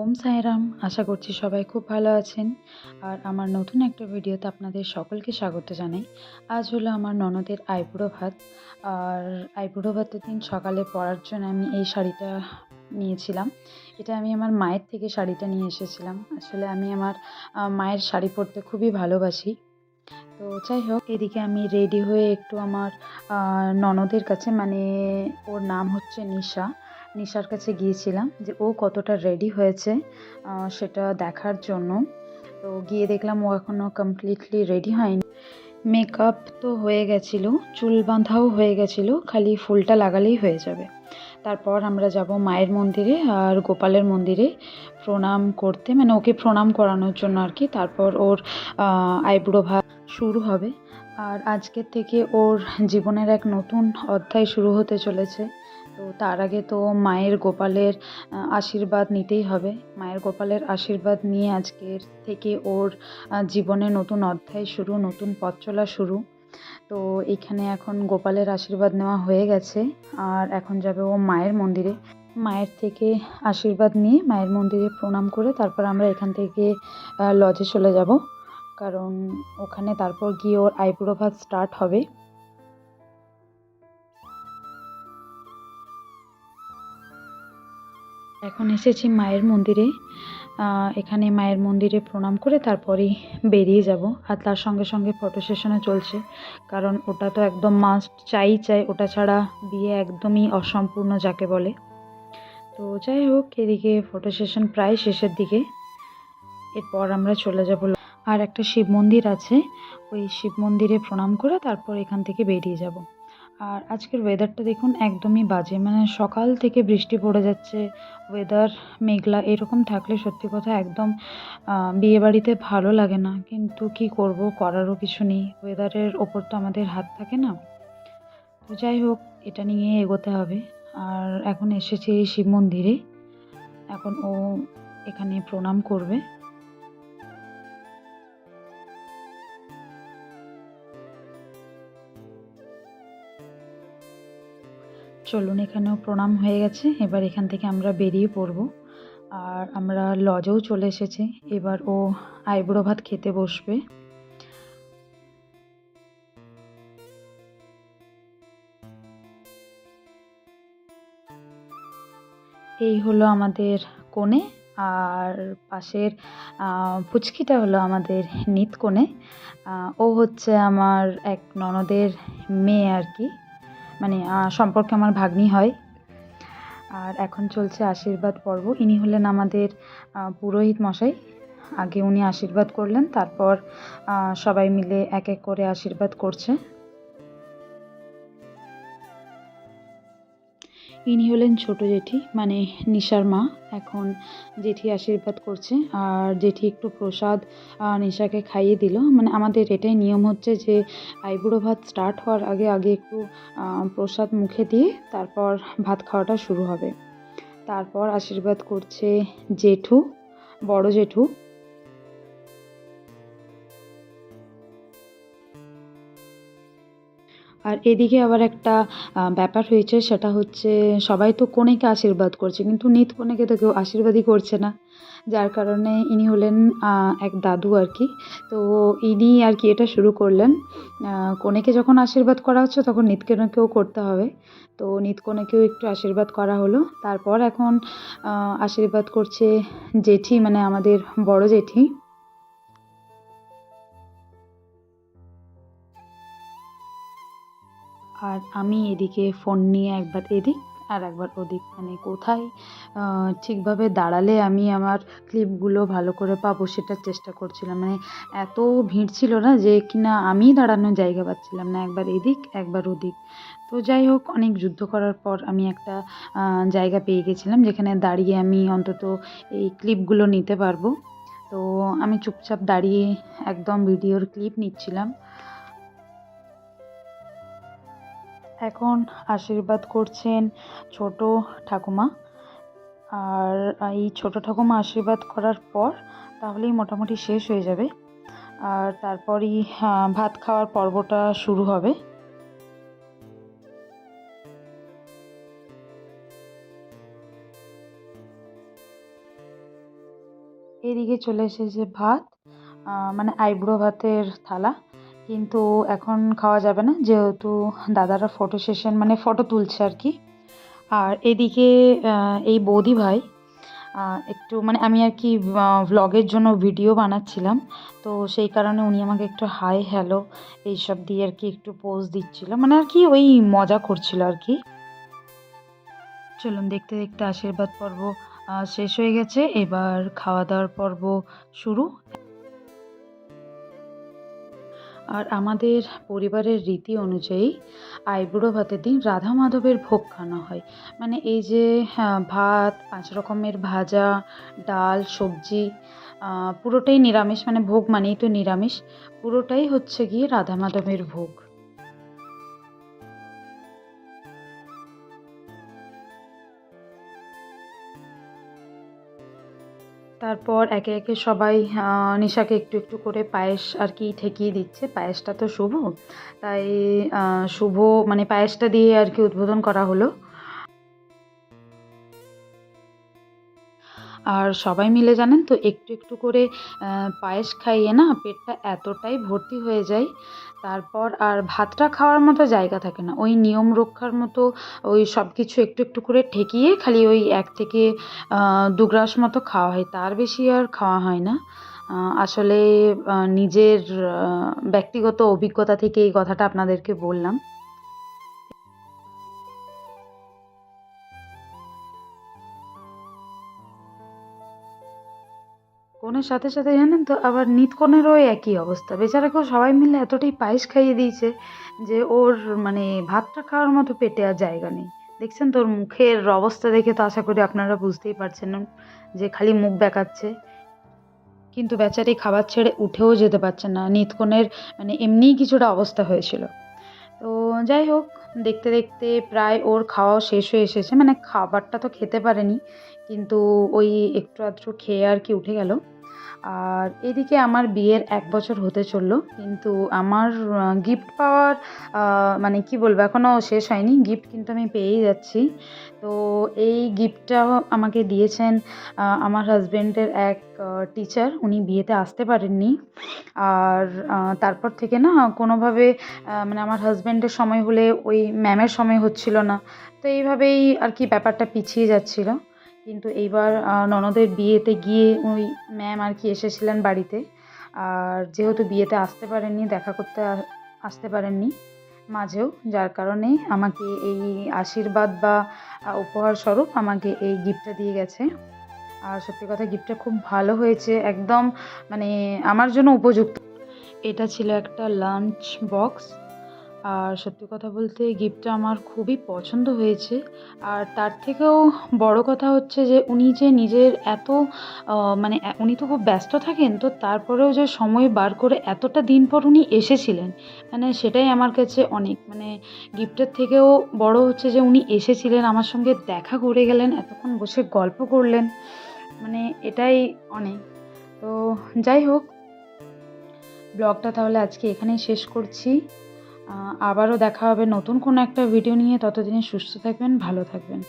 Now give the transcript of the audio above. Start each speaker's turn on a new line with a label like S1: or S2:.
S1: ওম সাইরাম, আশা করছি সবাই খুব ভালো আছেন। আর আমার নতুন একটা ভিডিওতে আপনাদের সকলকে স্বাগত জানাই। আজ হলো আমার ননদের আইবুড়ো ভাত। আর আইবুড়ো ভাতের দিন সকালে পরার জন্য আমি এই শাড়িটা নিয়েছিলাম। এটা আমি আমার মায়ের থেকে শাড়িটা নিয়ে এসেছিলাম। আসলে আমি আমার মায়ের শাড়ি পরতে খুবই ভালোবাসি। তো যাই হোক, এদিকে আমি রেডি হয়ে একটু আমার ননদের কাছে মানে ওর নাম হচ্ছে নিশা। নিশার কাছে গিয়েছিলাম যে ও কতটা রেডি হয়েছে সেটা দেখার জন্য। তো গিয়ে দেখলাম ও এখনও কমপ্লিটলি রেডি হয়নি। মেকআপ তো হয়ে গেছিল চুল বাঁধাও হয়ে গেছিল খালি ফুলটা লাগালেই হয়ে যাবে। তারপর আমরা যাব মায়ের মন্দিরে আর গোপালের মন্দিরে প্রণাম করতে মানে ওকে প্রণাম করানোর জন্য আর কি। তারপর ওর আহ, আইবুড়ো ভাত শুরু হবে। আর আজকের থেকে ওর জীবনের এক নতুন অধ্যায় শুরু হতে চলেছে। তো তার আগে তো মায়ের গোপালের আশীর্বাদ নিতেই হবে। মায়ের গোপালের আশীর্বাদ নিয়ে আজকের থেকে ওর জীবনে নতুন অধ্যায় শুরু, নতুন পথ চলা শুরু। তো এখানে এখন গোপালের আশীর্বাদ নেওয়া হয়ে গেছে। আর এখন যাবে ও মায়ের মন্দিরে। মায়ের থেকে আশীর্বাদ নিয়ে মায়ের মন্দিরে প্রণাম করে তারপর আমরা এখান থেকে লজে চলে যাব। কারণ ওখানে তারপর গিয়ে ওর আইবুড়ো ভাত স্টার্ট হবে। এখন এসেছি মায়ের মন্দিরে। এখানে মায়ের মন্দিরে প্রণাম করে তারপরেই বেরিয়ে যাব। আর তার সঙ্গে সঙ্গে ফটো সেশনও চলছে। কারণ ওটা তো একদম মাস্ট চাই চাই, ওটা ছাড়া বিয়ে একদমই অসম্পূর্ণ যাকে বলে। তো যাই হোক, এদিকে ফটো সেশন প্রায় শেষের দিকে। এরপর আমরা চলে যাব আর একটা শিব মন্দির আছে। ওই শিব মন্দিরে প্রণাম করে তারপর এখান থেকে বেরিয়ে যাব। আর আজকের ওয়েদারটা দেখুন একদমই বাজে। মানে সকাল থেকে বৃষ্টি পড়ে যাচ্ছে ওয়েদার মেঘলা, এরকম থাকলে সত্যি কথা একদম বিয়েবাড়িতে ভালো লাগে না। কিন্তু কি করব, করারও কিছু নেই। ওয়েদারের ওপর তো আমাদের হাত থাকে না। তো যাই হোক, এটা নিয়ে এগোতে হবে। আর এখন এসেছি শিব মন্দিরে। এখন ও এখানে প্রণাম করবে। চলুন, এখানেও প্রণাম হয়ে গেছে। এবার এখান থেকে আমরা বেরিয়ে পড়ব। আর আমরা লজেও চলে এসেছি। এবার ও আইবুড়ো ভাত খেতে বসবে। এই হলো আমাদের কোণে, আর পাশের পুচকিটা হলো আমাদের নিত কোণে ও হচ্ছে আমার এক ননদের মেয়ে আর কি। মানে সম্পর্কে আমার ভাগ্নি হয়। আর এখন চলছে আশীর্বাদ পর্ব। ইনি হলেন আমাদের পুরোহিত মশাই। আগে উনি আশীর্বাদ করলেন, তারপর সবাই মিলে এক এক করে আশীর্বাদ করছে। ইনি হলেন ছোট জেঠি মানে নিশার মা। এখন জেঠি আশীর্বাদ করছে আর জেঠি একটু প্রসাদ নিশাকে খাইয়ে দিল। মানে আমাদের এটাই নিয়ম হচ্ছে যে আইবুড়ো ভাত স্টার্ট হওয়ার আগে আগে একটু প্রসাদ মুখে দিয়ে তারপর ভাত খাওয়াটা শুরু হবে। তারপর আশীর্বাদ করছে জেঠু, বড় জেঠু। আর এদিকে আবার একটা ব্যাপার হয়েছে, সেটা হচ্ছে সবাই তো কনেকে আশীর্বাদ করছে, কিন্তু নিত কনেকে তো কেউ আশীর্বাদই করছে না। যার কারণে ইনি হলেন এক দাদু আর কি। তো ইনি আর কি এটা শুরু করলেন কনেকে যখন আশীর্বাদ করা হচ্ছে, তখন নিত কনেকেও করতে হবে। তো নিত কনেকেও একটু আশীর্বাদ করা হলো। তারপর এখন আশীর্বাদ করছে জেঠি মানে আমাদের বড় জেঠি। আর আমি এদিকে ফোন নিয়ে একবার এদিক আর একবার ওদিক। মানে কোথায় ঠিকভাবে দাঁড়ালে আমি আমার ক্লিপগুলো ভালো করে পাবো সেটার চেষ্টা করছিলাম। মানে এত ভিড় ছিল না যে কিনা আমিই দাঁড়ানোর জায়গা পাচ্ছিলাম না। একবার এদিক, একবার ওদিক। তো যাই হোক, অনেক যুদ্ধ করার পর আমি একটা জায়গা পেয়ে গেছিলাম যেখানে দাঁড়িয়ে আমি অন্তত এই ক্লিপগুলো নিতে পারব। তো আমি চুপচাপ দাঁড়িয়ে একদম ভিডিওর ক্লিপ নিচ্ছিলাম। এখন আশীর্বাদ করছেন ছোট ঠাকুমা। আর এই ছোট ঠাকুমা আশীর্বাদ করার পর তাহলেই মোটামুটি শেষ হয়ে যাবে। আর তারপরই ভাত খাওয়ার পর্বটা শুরু হবে। এদিকে চলে এসেছে ভাত মানে আইব্রো ভাতের থালা। কিন্তু এখন খাওয়া যাবে না, যেহেতু দাদারা ফটো সেশন মানে ফটো তুলছে আর কি। আর এদিকে এই বৌদি ভাই একটু মানে আমি আর কি ভ্লগের জন্য ভিডিও বানাচ্ছিলাম। তো সেই কারণে উনি আমাকে একটু হাই হ্যালো এইসব দিয়ে আর কি একটু পোজ দিচ্ছিল। মানে আর কি ওই মজা করছিল আর কি। চলুন দেখতে দেখতে আশীর্বাদ পর্ব শেষ হয়ে গেছে। এবার খাওয়া দাওয়ার পর্ব শুরু। আর আমাদের পরিবারের রীতি অনুযায়ী আইবুড়ো ভাতের দিন রাধা মাধবের ভোগ খাওয়ানো হয়। মানে এই যে ভাত, পাঁচ রকমের ভাজা, ডাল, সবজি পুরোটাই নিরামিষ মানে ভোগ মানেই তো নিরামিষ, পুরোটাই হচ্ছে গিয়ে রাধা মাধবের ভোগ। তারপর একে একে সবাই নিশাকে একটু একটু করে পায়েস আর কি ঠেকিয়ে দিচ্ছে। পায়েসটা তো শুভ। তাই শুভ মানে পায়েসটা দিয়ে আর কি উদ্বোধন করা হলো। আর সবাই মিলে জানেন তো, একটু একটু করে পায়েস খাইয়ে না পেটটা এতটাই ভর্তি হয়ে যায়, তারপর আর ভাতটা খাওয়ার মতো জায়গা থাকে না। ওই নিয়ম রক্ষার মতো ওই সব কিছু একটু একটু করে ঠেকিয়ে খালি ওই এক থেকে দু গ্রাস মতো খাওয়া হয়। তার বেশি আর খাওয়া হয় না। আসলে নিজের ব্যক্তিগত অভিজ্ঞতা থেকে এই কথাটা আপনাদেরকে বললাম। কনের সাথে সাথে জানেন তো, আবার নিতকনেরও একই অবস্থা। বেচারাকেও সবাই মিলে এতটাই পায়েস খাইয়ে দিয়েছে যে ওর মানে ভাতটা খাওয়ার মতো পেটে আর জায়গা নেই। দেখছেন তোর মুখের অবস্থা দেখে তো আশা করি আপনারা বুঝতেই পারছেন যে খালি মুখ দেখাচ্ছে। কিন্তু বেচারি খাবার ছেড়ে উঠেও যেতে পারছে না। নিতকনের মানে এমনিই কিছুটা অবস্থা হয়েছিল। তো যাই হোক, দেখতে দেখতে প্রায় ওর খাওয়াও শেষ হয়ে এসেছে। মানে খাবারটা তো খেতে পারেনি, কিন্তু ওই একটু আধটু খেয়ে আর কি উঠে গেল। আর এদিকে আমার বিয়ের এক বছর হতে চলল, কিন্তু আমার গিফট পাওয়ার মানে কি বলব এখনও শেষ হয়নি গিফট কিন্তু আমি পেয়েই যাচ্ছি। তো এই গিফটটা আমাকে দিয়েছেন আমার হাজব্যান্ডের এক টিচার উনি বিয়েতে আসতে পারেননি। আর তারপর থেকে না কোনোভাবে মানে আমার হাজব্যান্ডের সময় হলে ওই ম্যামের সময় হচ্ছিল না। তো এইভাবেই আর কি ব্যাপারটা পিছিয়ে যাচ্ছিল। কিন্তু এইবার ননদের বিয়েতে গিয়ে ওই ম্যাম আর কি এসেছিলেন বাড়িতে। আর যেহেতু বিয়েতে আসতে পারেননি, দেখা করতে আসতে পারেননি মাঝেও, যার কারণে আমাকে এই আশীর্বাদ বা উপহার স্বরূপ আমাকে এই গিফটটা দিয়ে গেছে। আর সত্যি কথা গিফটটা খুব ভালো হয়েছে, একদম মানে আমার জন্য উপযুক্ত। এটা ছিল একটা লাঞ্চ বক্স আর সত্যি কথা বলতে গিফটটা আমার খুবই পছন্দ হয়েছে। আর তার থেকেও বড় কথা হচ্ছে যে, উনি যে নিজের এত মানে উনি তো খুব ব্যস্ত থাকেন, তো তারপরেও যে সময় বার করে এতটা দিন পর উনি এসেছিলেন মানে সেটাই আমার কাছে অনেক মানে গিফটের থেকেও বড় হচ্ছে যে উনি এসেছিলেন, আমার সঙ্গে দেখা করে গেলেন, এতক্ষণ বসে গল্প করলেন মানে এটাই অনেক। তো যাই হোক, ব্লগটা তাহলে আজকে এখানেই শেষ করছি। আবারও দেখা হবে নতুন কোনো একটা ভিডিও নিয়ে। ততদিনে সুস্থ থাকবেন ভালো থাকবেন।